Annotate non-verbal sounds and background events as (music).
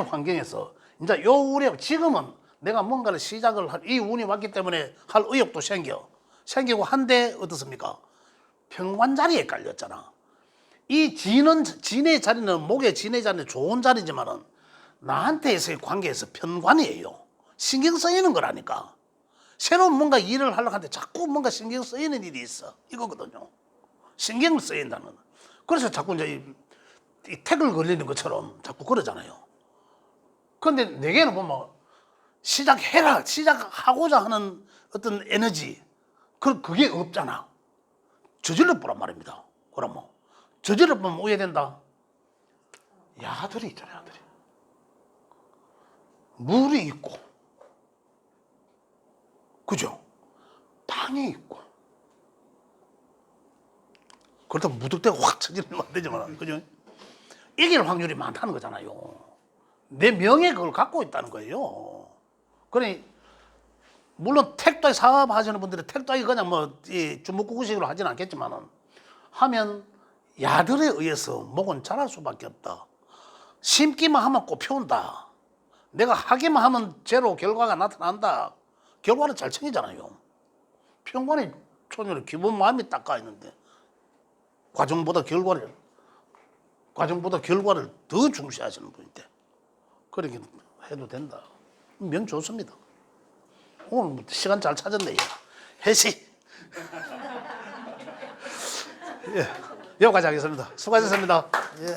환경에서 이제 요 우려 지금은 내가 뭔가를 시작을 할 이 운이 왔기 때문에 할 의욕도 생겨 생기고 한데 어떻습니까? 평관 자리에 깔렸잖아. 이 진은 진의 자리는 목의 진의 자리는 좋은 자리지만은 나한테서의 관계에서 편관이에요. 신경 쓰이는 거라니까. 새로운 뭔가 일을 하려고 하는데 자꾸 뭔가 신경 쓰이는 일이 있어. 이거거든요. 신경을 쓰인다는. 그래서 자꾸 이제 이, 이 택을 걸리는 것처럼 자꾸 그러잖아요. 근데 내게는 보면 시작해라, 시작하고자 하는 어떤 에너지, 그, 그게 없잖아. 저질러 보란 말입니다. 그러면. 저질러 보면 오해된다. 야들이 있잖아, 야들이. 물이 있고, 그죠? 방이 있고. 그렇다고 무턱대고 확 쳐지면 안 되지만, 그죠? 이길 확률이 많다는 거잖아요. 내 명예 그걸 갖고 있다는 거예요. 그러니 물론 택도에 사업 하시는 분들은 택도에 그냥 뭐이 주먹구구식으로 하지는 않겠지만은 하면 야들에 의해서 목은 자랄 수밖에 없다. 심기만 하면 꽃 피운다. 내가 하기만 하면 제로 결과가 나타난다. 결과는 잘 챙기잖아요. 평관이 초년에 기본 마음이 닦아 있는데 과정보다 결과를 과정보다 결과를 더 중시하시는 분인데 그렇게 해도 된다. 명 좋습니다. 오늘 뭐 시간 잘 찾았네요. 해시. (laughs) 예, 여기까지 하겠습니다. 수고하셨습니다. 예, 예.